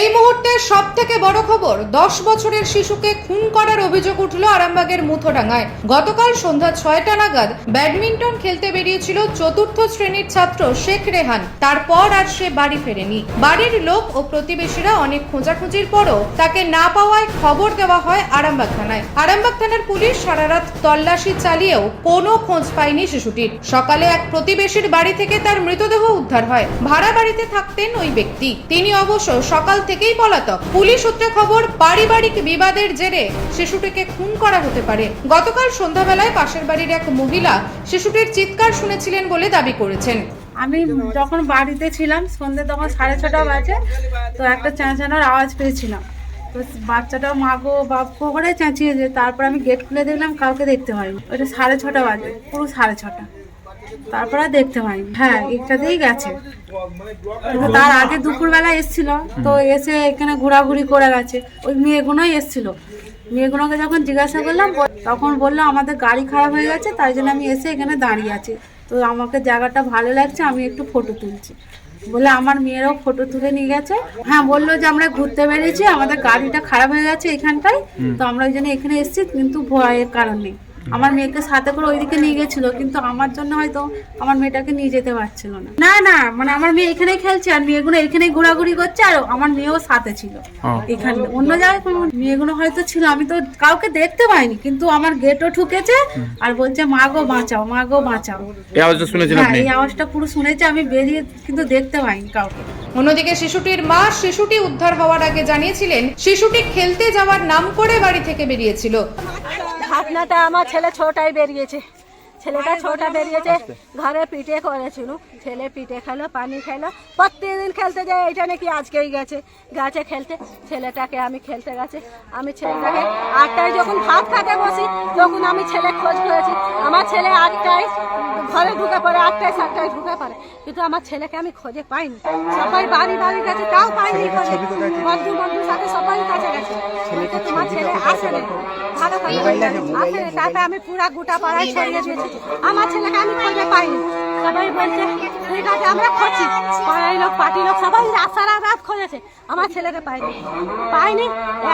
এই মুহূর্তে সব থেকে বড় খবর, দশ বছরের শিশুকে খুন করার অভিযোগ উঠল আরামবাগের মুথোডাঙ্গায়। গতকাল সন্ধ্যা ছয়টা নাগাদ ব্যাডমিন্টন খেলতে বেরিয়েছিল চতুর্থ শ্রেণির ছাত্র শেখ রেহান। তারপর আর সে বাড়ি ফেরেনি। বাড়ির লোক ও প্রতিবেশীরা অনেক খোঁজাখুঁজির পরও তাকে না পাওয়ায় খবর দেওয়া হয় আরামবাগ থানায়। আরামবাগ থানার পুলিশ সারা রাত তল্লাশি চালিয়েও কোনো খোঁজ পায়নি শিশুটির। সকালে এক প্রতিবেশীর বাড়ি থেকে তার মৃতদেহ উদ্ধার হয়। ভাড়া বাড়িতে থাকতেন ওই ব্যক্তি। তিনি অবশ্য সকাল থেকেই পলাতক। পুলিশ সূত্রে খবর, পারিবারিক বিবাদের জেরে শিশুটিকে খুন করা হতে পারে। গতকাল সন্ধ্যাবেলায় পাশের বাড়ির এক মহিলা শিশুটির চিৎকার শুনেছিলেন বলে দাবি করেছেন। আমি যখন বাড়িতে ছিলাম সন্ধ্যে তখন সাড়ে ছটা বাজে, তো একটা চেঁচানোর আওয়াজ পেয়েছিলাম। তো বাচ্চাটা মাগো বাপকো করে চেঁচিয়েছে তারপর আমি গেট খুলে দেখলাম, কাউকে দেখতে পাইনি। ওটা সাড়ে ছটা বাজে, পুরো সাড়ে ছটা। তারপর দেখতে পাইনি হ্যাঁ একটাতেই গেছে। তার আগে দুপুরবেলা এসছিল, তো এসে এখানে ঘোরাঘুরি করে গেছে। ওই মেয়েগুলোই এসছিল। মেয়েগুলোকে যখন জিজ্ঞাসা করলাম তখন বলল, আমাদের গাড়ি খারাপ হয়ে গেছে, তাই জন্য আমি এসে এখানে দাঁড়িয়ে আছি। তো আমাকে জায়গাটা ভালো লাগছে, আমি একটু ফটো তুলছি। বলে আমার মেয়েরাও ফটো তুলে নিয়ে গেছে। হ্যাঁ বলল যে, আমরা ঘুরতে বেরিয়েছি, আমাদের গাড়িটা খারাপ হয়ে গেছে এখানটায়। তো আমরা ওই জন্য এখানে এসেছি, কিন্তু ভয়ের কারণে আমার মেয়েকে সাথে করে ওইদিকে নিয়ে গেছিল কিন্তু আমার জন্য হয়তো আমার মেয়েটাকে নিয়ে যেতে পারছিল না। না না মানে আমার মেয়ে এখানেই খেলছে আর মেয়েগুলো এখানেই ঘোরাঘুরি করছে আর আমার মেয়েও সাথে ছিল। এখানে অন্য জায়গায় মেয়েগুলো হয়তো ছিল আমি তো কাউকে দেখতে পাইনি কিন্তু আমার গেটও ঠুকেছে আর বলছে মা গো বাঁচাও মা গো বাঁচাও। এই আওয়াজটা হ্যাঁ এই আওয়াজটা পুরো শুনেছি আমি বেরিয়ে কিন্তু দেখতে পাইনি কাউকে। অন্যদিকে শিশুটির মা শিশুটি উদ্ধার হওয়ার আগে জানিয়েছিলেন শিশুটি খেলতে যাওয়ার নাম করে বাড়ি থেকে বেরিয়েছিল। ঘটনাটা আমার ছেলে ছোটাই বেরিয়েছে। ছেলেটা ছোটা বেরিয়েছে ঘরে পিঠে করেছিল। ছেলে পিঠে খেলো পানি খেলো। প্রত্যেকদিন খেলতে যায় এটা নাকি আজকেই গেছে। গাছে খেলতে ছেলেটাকে আমি খেলতে গেছে। আমি ছেলেটাকে আটটায় যখন ভাত খাতে বসি তখন আমি ছেলে খোঁজ করেছি। আমার ছেলে আটটায় ঘরে ঢুকে পড়ে আটটায় সাতটায় ঢুকে পড়ে। কিন্তু আমার ছেলেকে আমি খোঁজে পাইনি। সবাই বাড়ি বাড়ি গেছে তাও পাইনি খোঁজে বন্ধু বন্ধুর সাথে সবাই কাছে গেছে। বলছে, তোমার ছেলে আসেনি। ভালো করে আসেনি তারপরে আমি পুরা গোটা পাড়ায় ছড়িয়ে দিয়েছি। আমার ছেলেকে আমি খোঁজে পাইনি। সবাই বলছে ঠিক আছে আমরা খুঁজছি। পাড়ায় লোক পার্টি লোক সবাই সারা রাত খোঁজেছে। আমার ছেলেকে পাইনি। পাইনি?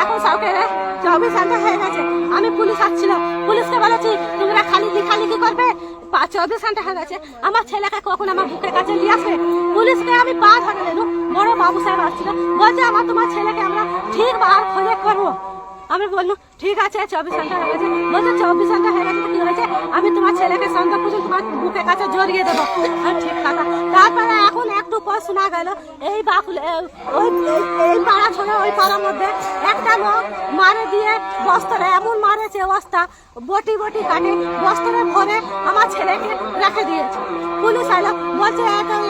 এখন সরকারে চব্বিশ ঘণ্টা হয়ে গেছে। আমি পুলিশ আসছিলাম। পুলিশকে বলেছি তোমরা খালি খালি কি করবে? চব্বিশ ঘণ্টা হয়ে গেছে। আমার ছেলেকে কখন আমার বুকের কাছে নিয়ে আসবে? পুলিশকে আমি পা ধরে নিল বড় বাবু সাহেব আসছিল। বলছে, আমার তোমার ছেলেকে আমরা ঠিক বার খোঁজে করব। আমি বললাম, ঠিক আছে, চব্বিশ ঘণ্টা হয়ে গেছে। বলছে, চব্বিশ ঘণ্টা হয়ে গেছে হয়েছে, আমি তোমার ছেলেকে পর্যন্ত তোমার কাছে জড়িয়ে দেবো। ঠিক কথা। তারপরে এখন একটু পর শোনা গেল। এই বাকুল এই- পাড়া ওই পাড়ার মধ্যে একটা লোক মারে দিয়ে বস্তারে এমন মারেছে অবস্থা, বটি বটি কাটে বস্তারে আমার ছেলেকে রেখে দিয়েছে। পুলিশ বলছে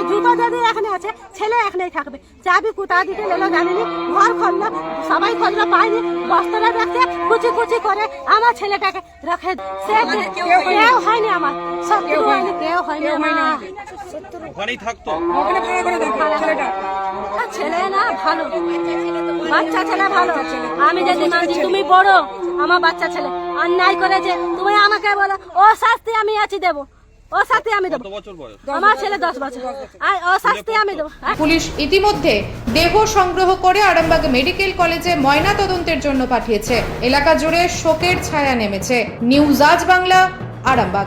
জুতো যদি এখানে আছে, ছেলে এখানেই থাকবে। চাবি কোথা দিকে এলো জানিনি, ঘর খুললো সবাই খুললো পাইনি বস্তাটা রাখছে কুচি কুচি করে আমার ছেলেটাকে রেখে, সে কেউ হয়নি আমার। সত্যি হয়নি। কেউ হয়নি আমার। ওখানেই থাকতো। আর ছেলে না ভালো। বাচ্চা ছেলে ভালো। আমি যদি মানছি তুমি বড় আমার বাচ্চা ছেলে। অন্যায় করেছে। তুমি আমাকে বলো ও শাস্তি আমি আছি দেবো। ও শাস্তি আমি দেবো। আমার ছেলে দশ বছর। আর ও শাস্তি আমি দেবো। হ্যাঁ? পুলিশ ইতিমধ্যে দেহ সংগ্রহ করে আরামবাগ মেডিকেল কলেজে ময়না তদন্তের জন্য পাঠিয়েছে। এলাকা জুড়ে শোকের ছায়া নেমেছে। নিউজ আজ বাংলা আরামবাগ।